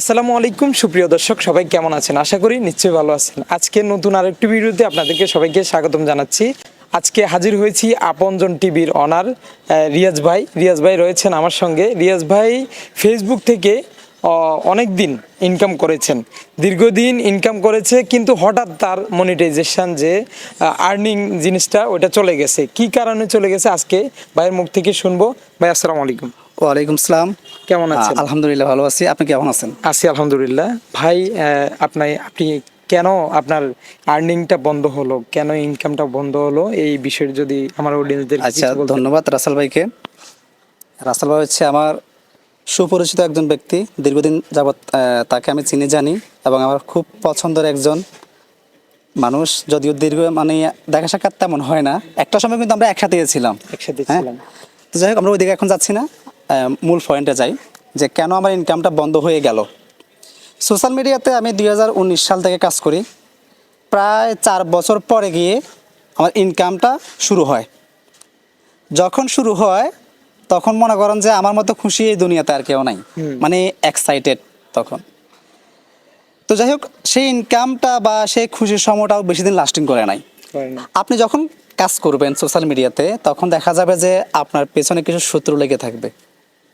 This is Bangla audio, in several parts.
আসসালামু আলাইকুম, সুপ্রিয় দর্শক, সবাই কেমন আছেন? আশা করি নিশ্চয়ই ভালো আছেন। আজকে নতুন আরেকটি ভিডিওতে আপনাদেরকে সবাইকে স্বাগতম জানাচ্ছি। আজকে হাজির হয়েছি আপনজন টিভির অনার রিয়াজ ভাই। রিয়াজ ভাই রয়েছেন আমার সঙ্গে। রিয়াজ ভাই ফেসবুক থেকে অনেক দিন ইনকাম করেছেন। দীর্ঘদিন ইনকাম করেছে, কিন্তু হঠাৎ তার মনিটাইজেশন যে আর্নিং জিনিসটা ওটা চলে গেছে। কি কারণে চলে গেছে? আজকে ভাইয়ের মুখ থেকে শুনব। ভাই, আসসালামু আলাইকুম। ওয়ালাইকুম সালাম। কেমন আছেন? আলহামদুলিল্লাহ ভালো আছি। আপনি কেমন আছেন? আছি আলহামদুলিল্লাহ। ভাই আপনার আপনি কেন আপনার আর্নিংটা বন্ধ হলো? কেন ইনকামটা বন্ধ হলো? এই বিষয়ে যদি আমার অডিয়েন্সদের আচ্ছা ধন্যবাদ রাসাল ভাইকে। রাসাল ভাই হচ্ছে আমার সুপরিচিত একজন ব্যক্তি। দীর্ঘদিন যাবৎ তাকে আমি চিনি জানি এবং আমার খুব পছন্দের একজন মানুষ। যদিও দীর্ঘ মানে দেখা সাক্ষাৎ তেমন হয় না। একটা সময় কিন্তু আমরা একসাথে ছিলাম। একসাথে হ্যাঁ? ছিলাম। তো যাই হোক আমরা ওইদিকে এখন যাচ্ছি না। মূল পয়েন্টে যাই যে কেন আমার ইনকামটা বন্ধ হয়ে গেল? সোশ্যাল মিডিয়াতে আমি দুই হাজার উনিশ সাল থেকে কাজ করি। প্রায় চার বছর পরে গিয়ে আমার ইনকামটা শুরু হয়। যখন শুরু হয় তখন মনে করেন যে আমার মতো খুশি এই দুনিয়াতে আর কেউ নাই। মানে এক্সাইটেড তখন। তো যাই হোক সেই ইনকামটা বা সেই খুশির সময়টাও বেশি দিন লাস্টিং করে নাই। আপনি যখন কাজ করবেন সোশ্যাল মিডিয়াতে তখন দেখা যাবে যে আপনার পেছনে কিছু শত্রু লেগে থাকবে।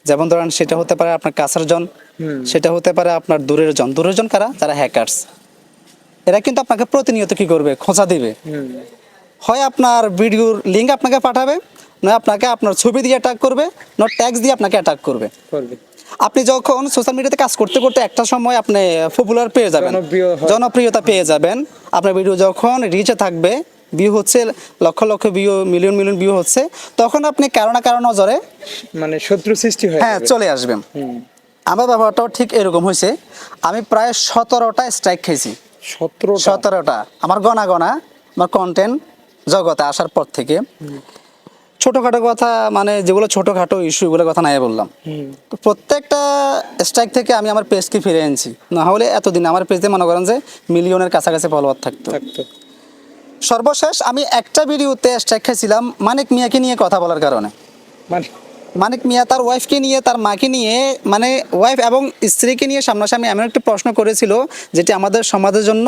যেমন ধরেন সেটা হতে পারে আপনার কাছের জন সেটা হতে পারে আপনার দূরের জন। দূরের জন কারা? যারা হ্যাকার্স এরা কিন্তু আপনাকে প্রতিনিয়ত কি করবে? খোঁজা দিবে। হয় আপনার ভিডিওর লিঙ্ক আপনাকে পাঠাবে নয় আপনাকে আপনার ছবি দিয়ে অ্যাটাক করবে নয় ট্যাক্স দিয়ে আপনাকে অ্যাটাক করবে। করবে। আপনি যখন সোশ্যাল মিডিয়াতে কাজ করতে করতে একটা সময় আপনি পপুলার পেয়ে যাবেন জনপ্রিয়তা পেয়ে যাবেন আপনার ভিডিও যখন রিচে থাকবে ভিউ হচ্ছে lakh lakh view million million view হচ্ছে তখন আপনি কারও না কারও নজরে মানে শত্রু সৃষ্টি হয় হ্যাঁ চলে আসবেন। আমার ব্যাপারটাও ঠিক এরকম হয়েছে। আমি প্রায় সতেরোটা স্ট্রাইক খেয়েছি। সতেরো সতেরোটা। আমার গনা গনা আমার কন্টেন্ট জগতে আসার পর থেকে। ছোটোখাটো কথা মানে যেগুলো ছোটোখাটো ইস্যু এগুলো কথা নাই বললাম। তো প্রত্যেকটা স্ট্রাইক থেকে আমি আমার পেজকে ফিরে এনেছি। না হলে এতদিন আমার পেজে মনে করেন যে মিলিয়নের কাছাকাছি ফলোয়ার থাকতো। থাকতো। সর্বশেষ আমি একটা ভিডিওতে খাইছিলাম মানিক মিয়াকে নিয়ে কথা বলার কারণে। মানে মানিক মিয়া তার ওয়াইফকে নিয়ে তার মাকে নিয়ে মানে ওয়াইফ এবং স্ত্রীকে নিয়ে সামনাসামনি এমন একটা প্রশ্ন করেছিল যেটি আমাদের সমাজের জন্য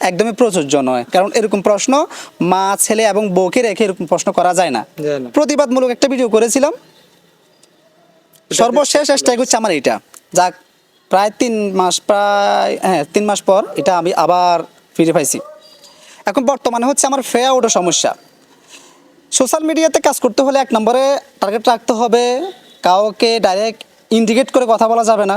একদমই প্রযোজ্য নয়। কারণ এরকম প্রশ্ন মা ছেলে এবং বউকে রেখে এরকম প্রশ্ন করা যায় না। যায় না। প্রতিবাদমূলক একটা ভিডিও করেছিলাম। সর্বশেষ স্ট্রাইক হচ্ছে আমার এটা। যাক প্রায় তিন মাস প্রায় হ্যাঁ তিন মাস পর এটা আমি আবার ফিরে পাইছি। এখন বর্তমানে হচ্ছে আমার ফে আউটের সমস্যা। সোশ্যাল মিডিয়াতে কাজ করতে হলে এক নম্বরে টার্গেট রাখতে হবে কাউকে ডাইরেক্ট ইন্ডিকেট করে কথা বলা যাবে না।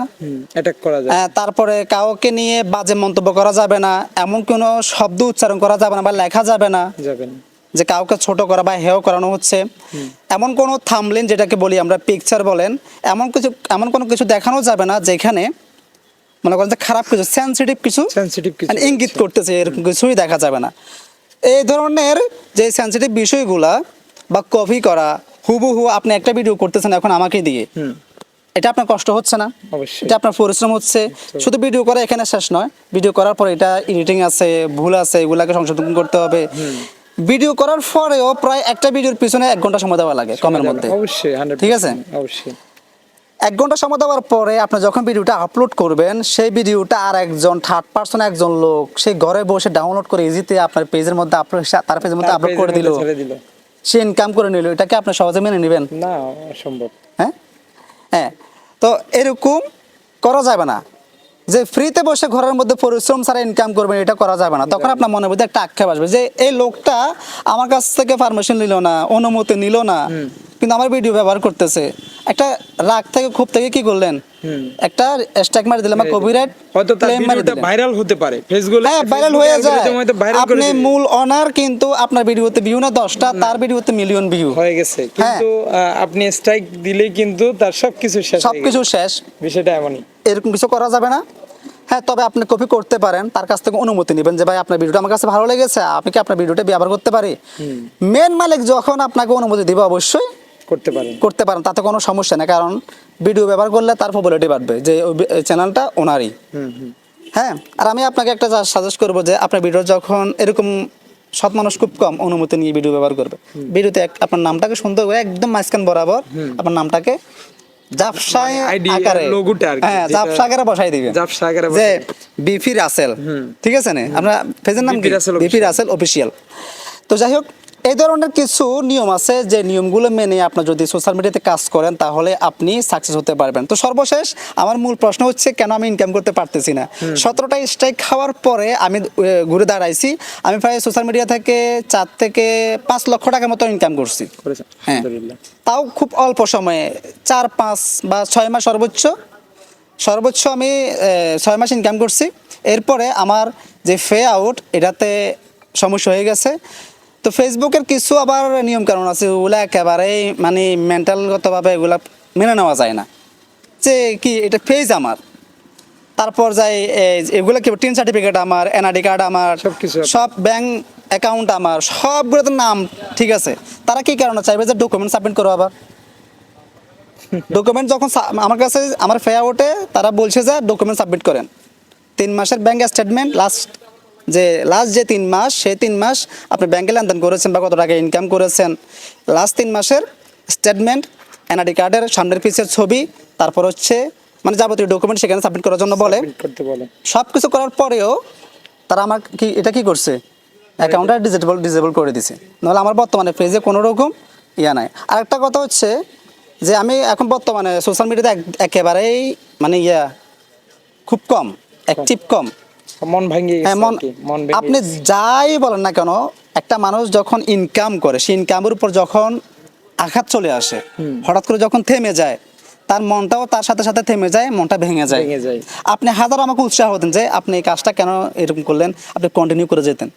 অ্যাটাক করা যায় আহ, তারপরে কাউকে নিয়ে বাজে মন্তব্য করা যাবে না এমন কোনো শব্দ উচ্চারণ করা যাবে না বা লেখা যাবে না যাবেন যে কাউকে ছোট করা বা হেও করানো হচ্ছে। এমন কোনো থামলেন যেটাকে বলি আমরা পিকচার বলেন এমন কিছু এমন কোনো কিছু দেখানো যাবে না যেখানে মনে করেন যে খারাপ কিছু সেন্সিটিভ কিছু সেনসিটিভ কিছু মানে ইঙ্গিত করতেছে এরকম কিছুই দেখা যাবে না। এই ধরনের যে সেন্সিটিভ বিষয়গুলা বা কপি করা হুবহু আপনি একটা ভিডিও করতেছেন এখন আমাকে দিয়ে এটা আপনার কষ্ট হচ্ছে না? অবশ্যই। এটা আপনার পরিশ্রম হচ্ছে? শুধু ভিডিও করা এখানে শেষ নয় ভিডিও করার পর এটা এডিটিং আছে ভুল আছে এগুলাকে সংশোধন করতে হবে। ভিডিও করার পরেও প্রায় একটা ভিডিওর পিছনে এক ঘণ্টা সময় দেওয়া লাগে কমের মধ্যে। অবশ্যই ঠিক আছে? অবশ্যই। এক ঘণ্টা সময় দেওয়ার পরে আপনি যখন ভিডিওটা আপলোড করবেন সেই ভিডিওটা আর একজন থার্ড পার্সন একজন লোক সেই ঘরে বসে ডাউনলোড করে ইজিতে আপনার পেজের মধ্যে আপলোড তার পেজের মধ্যে আপলোড করে দিল। সে ইনকাম করে নিল। এটাকে আপনি সহজে মেনে নেবেন। না অসম্ভব। হ্যাঁ? হ্যাঁ। তো এরকম করা যাবে না। যে ফ্রিতে বসে ঘরের মধ্যে পরিশ্রম ছাড়া ইনকাম করবেন এটা করা যাবে না। তখন আপনার মনের মধ্যে একটা আক্ষেপ আসবে যে এই লোকটা আমার কাছ থেকে পারমিশন নিল না অনুমতি নিল না। কিন্তু আমার ভিডিও ব্যবহার করতেছে। একটা রাগ থেকে খুব থেকে কি করলেন? একটা স্ট্রাইক মারি দিলেন বা কপিরাইট হয়তো তার মারি ভিডিওটা ভাইরাল হতে পারে। ফেসবুকে হ্যাঁ ভাইরাল হয়ে যায়। আপনি মূল অনার কিন্তু আপনার ভিডিওতে ভিউ না দশটা তার ভিডিওতে মিলিয়ন ভিউ হয়ে গেছে। হ্যাঁ। কিন্তু আপনি স্ট্রাইক দিলেই কিন্তু তার সবকিছু শেষ সবকিছু শেষ। বিষয়টা এমনই। এরকম কিছু করা যাবে না। হ্যাঁ তবে আপনি কপি করতে পারেন তার কাছ থেকে অনুমতি নেবেন যে ভাই আপনার ভিডিওটা আমার কাছে ভালো লেগেছে আপনি কি আপনার ভিডিওটা ব্যবহার করতে পারি? মেন মালিক যখন আপনাকে অনুমতি দিবে অবশ্যই করতে পারেন করতে পারেন তাতে কোনো সমস্যা নেই কারণ ভিডিও ব্যবহার করলে তার পপুলারিটি বাড়বে যে চ্যানেলটা ওনারই। হ্যাঁ আর আমি আপনাকে একটা সাজেস্ট করব যে আপনার ভিডিও যখন এরকম সৎ মানুষ খুব কম অনুমতি নিয়ে ভিডিও ব্যবহার করবে ভিডিওতে আপনার নামটাকে সুন্দর করে একদম মাঝখান বরাবর আপনার নামটাকে জাপসায় মানে আকারে লোগোটা হ্যাঁ জাপসা আকারে বসাই দিবেন জাপসা আকারে যে বিপি রাসেল ঠিক আছে না? আপনার পেজের নাম বিপি রাসেল অফিসিয়াল তো যাই হোক এই ধরনের কিছু নিয়ম আছে যে নিয়মগুলো মেনে আপনার যদি সোশ্যাল মিডিয়াতে কাজ করেন তাহলে আপনি সাকসেস হতে পারবেন। তো সর্বশেষ আমার মূল প্রশ্ন হচ্ছে কেন আমি ইনকাম করতে পারতেছি না? সতেরোটা স্ট্রাইক খাওয়ার পরে আমি ঘুরে দাঁড়াইছি। আমি প্রায় সোশ্যাল মিডিয়া থেকে চার থেকে পাঁচ লক্ষ টাকার মতো ইনকাম করছি। হ্যাঁ। তাও খুব অল্প সময়ে চার পাঁচ বা ছয় মাস সর্বোচ্চ। সর্বোচ্চ আমি ছয় মাস ইনকাম করছি। এরপরে আমার যে ফে আউট এটাতে সমস্যা হয়ে গেছে। তো ফেসবুকের কিছু আবার নিয়ম কানুন আছে ওগুলো একেবারেই মানে মেন্টালগতভাবে এগুলা মেনে নেওয়া যায় না। যে কি এটা পেজ আমার। তারপর যাই এগুলো কি টিন সার্টিফিকেট আমার এনআইডি কার্ড আমার সবকিছু আপনার। সব ব্যাংক অ্যাকাউন্ট আমার সবগুলোতে নাম ঠিক আছে। তারা কি কারণে চাইবে যে ডকুমেন্ট সাবমিট করো আবার? ডকুমেন্ট যখন আমার কাছে আমার ফেয়া ওঠে তারা বলছে যে ডকুমেন্ট সাবমিট করেন। তিন মাসের ব্যাংক স্টেটমেন্ট লাস্ট যে লাস্ট যে তিন মাস সেই তিন মাস আপনি ব্যাংকে লেনদেন করেছেন বা কত টাকা ইনকাম করেছেন। লাস্ট তিন মাসের স্টেটমেন্ট এনআইডি কার্ডের সামনের পিসের ছবি তারপর হচ্ছে মানে যাবতীয় ডকুমেন্ট সেখানে সাবমিট করার জন্য বলে। সব কিছু করার পরেও তারা আমার কি এটা কি করছে? অ্যাকাউন্টটা ডিজেবল ডিজেবল করে দিছে। নাহলে আমার বর্তমানে পেজে কোনো রকম ইয়া নাই। আরেকটা কথা হচ্ছে যে আমি এখন বর্তমানে সোশ্যাল মিডিয়াতে একেবারেই মানে ইয়া খুব কম অ্যাক্টিভ কম। মন ভাঙিয়ে হ্যাঁ আপনি যাই বলেন না কেন একটা মানুষ যখন ইনকাম করে সেই ইনকামের উপর যখন আঘাত চলে আসে হঠাৎ করে যখন থেমে যায় তার মনটাও তার সাথে সাথে থেমে যায় মনটা ভেঙে যায়। আপনি হাজার আমাকে উৎসাহ হতেন যে আপনি এই কাজটা কেন এরকম করলেন আপনি কন্টিনিউ করে যেতেন।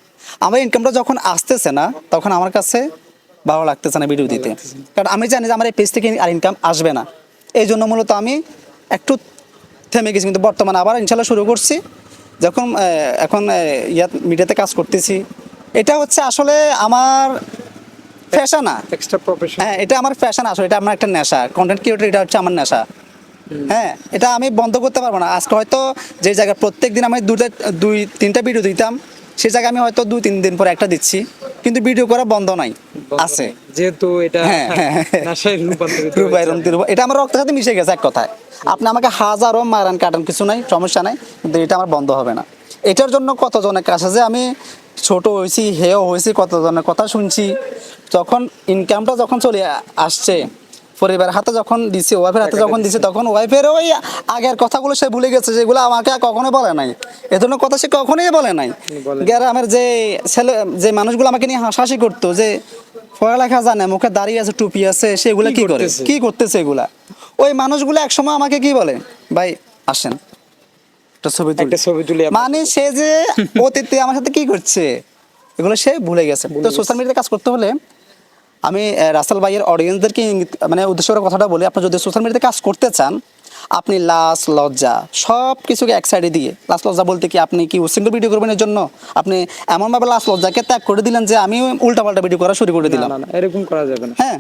আমার ইনকামটা যখন আসতেছে না তখন আমার কাছে ভালো লাগতেছে না ভিডিও দিতে। কারণ আমি জানি যে আমার এই পেজ থেকে আর ইনকাম আসবে না। এই জন্য মূলত আমি একটু থেমে গেছি কিন্তু বর্তমানে আবার ইনশাল্লাহ শুরু করছি। যখন এখন ইয়াত মিডিয়াতে কাজ করতেছি এটা হচ্ছে আসলে আমার ফ্যাশন না এক্সট্রা প্রফেশন হ্যাঁ এটা আমার ফ্যাশন আসলে এটা আমার একটা নেশা। কন্টেন্ট ক্রিয়েটর এটা হচ্ছে আমার নেশা। হ্যাঁ এটা আমি বন্ধ করতে পারব না। আজকে হয়তো যে জায়গায় প্রত্যেক দিন আমি দুটা দুই তিনটা ভিডিও দিতাম সেই জায়গায় আমি হয়তো দুই তিন দিন পরে একটা দিচ্ছি কিন্তু ভিডিও করা বন্ধ নাই আছে। যেহেতু এটা হ্যাঁ, হ্যাঁ, হ্যাঁ। এটা আমার রক্তের সাথে মিশে গেছে এক কথায়। আপনি আমাকে হাজারো মারান কাটান কিছু নাই সমস্যা নাই কিন্তু এটা আমার বন্ধ হবে না। এটার জন্য কতজনের কাছে যে আমি ছোট হয়েছি হেও হয়েছি কতজনের কথা শুনছি। যখন ইনকামটা যখন চলে আসছে পরিবারের হাতে যখন দিছে ওয়াইফের হাতে যখন দিছে তখন ওয়াইফের ওই আগের কথাগুলো সে ভুলে গেছে যেগুলো আমাকে আর কখনোই বলে নাই। এ ধরনের কথা সে কখনোই বলে নাই। গ্রামের যে ছেলে যে মানুষগুলো আমাকে নিয়ে হাসাহাসি করতো যে পড়ালেখা জানে মুখে দাঁড়িয়ে আছে টুপি আছে সেগুলো কি করে? কি করতেছে এগুলা? ওই মানুষগুলো একসময় আমাকে কি বলে? ভাই আসেন। একটা ছবি তুলি। ছবি তুলি মানে সে যে অতীতে আমার সাথে কি করছে এগুলো সে ভুলে গেছে। তো সোশ্যাল মিডিয়াতে কাজ করতে হলে আমি রাসেল ভাইয়ের অডিয়েন্সদেরকে মানে উদ্দেশ্য করে কথাটা বলি। আপনি যদি সোশ্যাল মিডিয়াতে কাজ করতে চান আপনি লাস লজ্জা সব কিছুকে এক সাইডে দিয়ে। লাস লজ্জা বলতে কি আপনি কি সিঙ্গল ভিডিও করবেন এর জন্য আপনি এমনভাবে লাস লজ্জাকে ত্যাগ করে দিলেন যে আমি উল্টাপাল্টা ভিডিও করা শুরু করে দিলাম। এরকম করা যাবে না। হ্যাঁ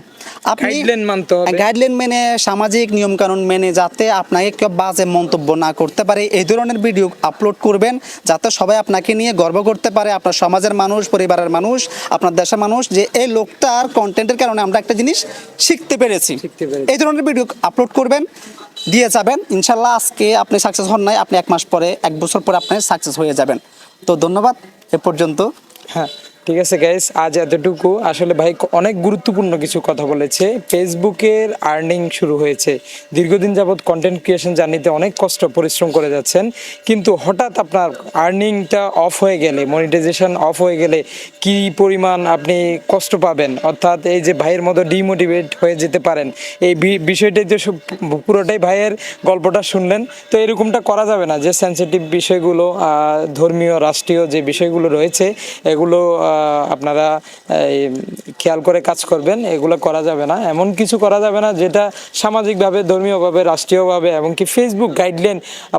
আপনি Guideline মানতে হবে। গাইডলাইন মেনে সামাজিক নিয়ম কানুন মেনে যাতে আপনাকে কেউ বাজে মন্তব্য না করতে পারে এই ধরনের ভিডিও আপলোড করবেন যাতে সবাই আপনাকে নিয়ে গর্ব করতে পারে আপনার সমাজের মানুষ পরিবারের মানুষ আপনার দেশের মানুষ যে এই লোকটার কন্টেন্টের কারণে আমরা একটা জিনিস শিখতে পেরেছি। এই ধরনের ভিডিও আপলোড করবেন দিয়ে যাবেন। ইনশাল্লাহ আজকে আপনি সাকসেস হন নাই, আপনি এক মাস পরে, এক বছর পরে আপনি সাকসেস হয়ে যাবেন। তো ধন্যবাদ, এ পর্যন্ত। হ্যাঁ। ঠিক আছে গাইস আজ এতটুকু। আসলে ভাই অনেক গুরুত্বপূর্ণ কিছু কথা বলেছে। ফেসবুকের আর্নিং শুরু হয়েছে। দীর্ঘদিন যাবৎ কন্টেন্ট ক্রিয়েশন জার্নিতে অনেক কষ্ট, পরিশ্রম করে যাচ্ছেন। কিন্তু হঠাৎ আপনার আর্নিংটা অফ হয়ে গেলে মনিটাইজেশন অফ হয়ে গেলে কি পরিমাণ আপনি কষ্ট পাবেন? অর্থাৎ এই যে ভাইয়ের মতো ডিমোটিভেট হয়ে যেতে পারেন, এই বিষয়টাই যে সব- পুরোটাই ভাইয়ের গল্পটা শুনলেন। তো এরকমটা করা যাবে না যে সেন্সিটিভ বিষয়গুলো ধর্মীয়, রাষ্ট্রীয় যে বিষয়গুলো রয়েছে, এগুলো আপনারা খেয়াল করে কাজ করবেন, এগুলো করা যাবে না। এমন কিছু করা যাবে না যেটা সামাজিকভাবে, ধর্মীয়ভাবে, রাষ্ট্রীয়ভাবে এবং কি ফেসবুক গাইডলাইন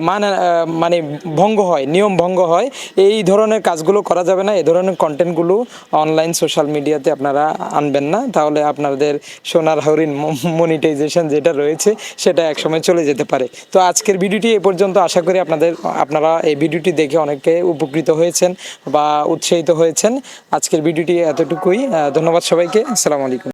মানে মানে ভঙ্গ হয়, নিয়ম ভঙ্গ হয়, এই ধরনের কাজগুলো করা যাবে না। এই ধরনের কন্টেন্টগুলো অনলাইন সোশ্যাল মিডিয়াতে আপনারা আনবেন না। তাহলে আপনাদের সোনার হরিণ মনিটাইজেশন যেটা রয়েছে, সেটা একসময় চলে যেতে পারে। তো আজকের ভিডিওটি এ পর্যন্ত। আশা করি আপনাদের, আপনারা এই ভিডিওটি দেখে অনেকে উপকৃত হয়েছেন বা উৎসাহিত হয়েছেন। আজকের ভিডিওটি এতটুকুই ধন্যবাদ সবাইকে আসসালামু আলাইকুম।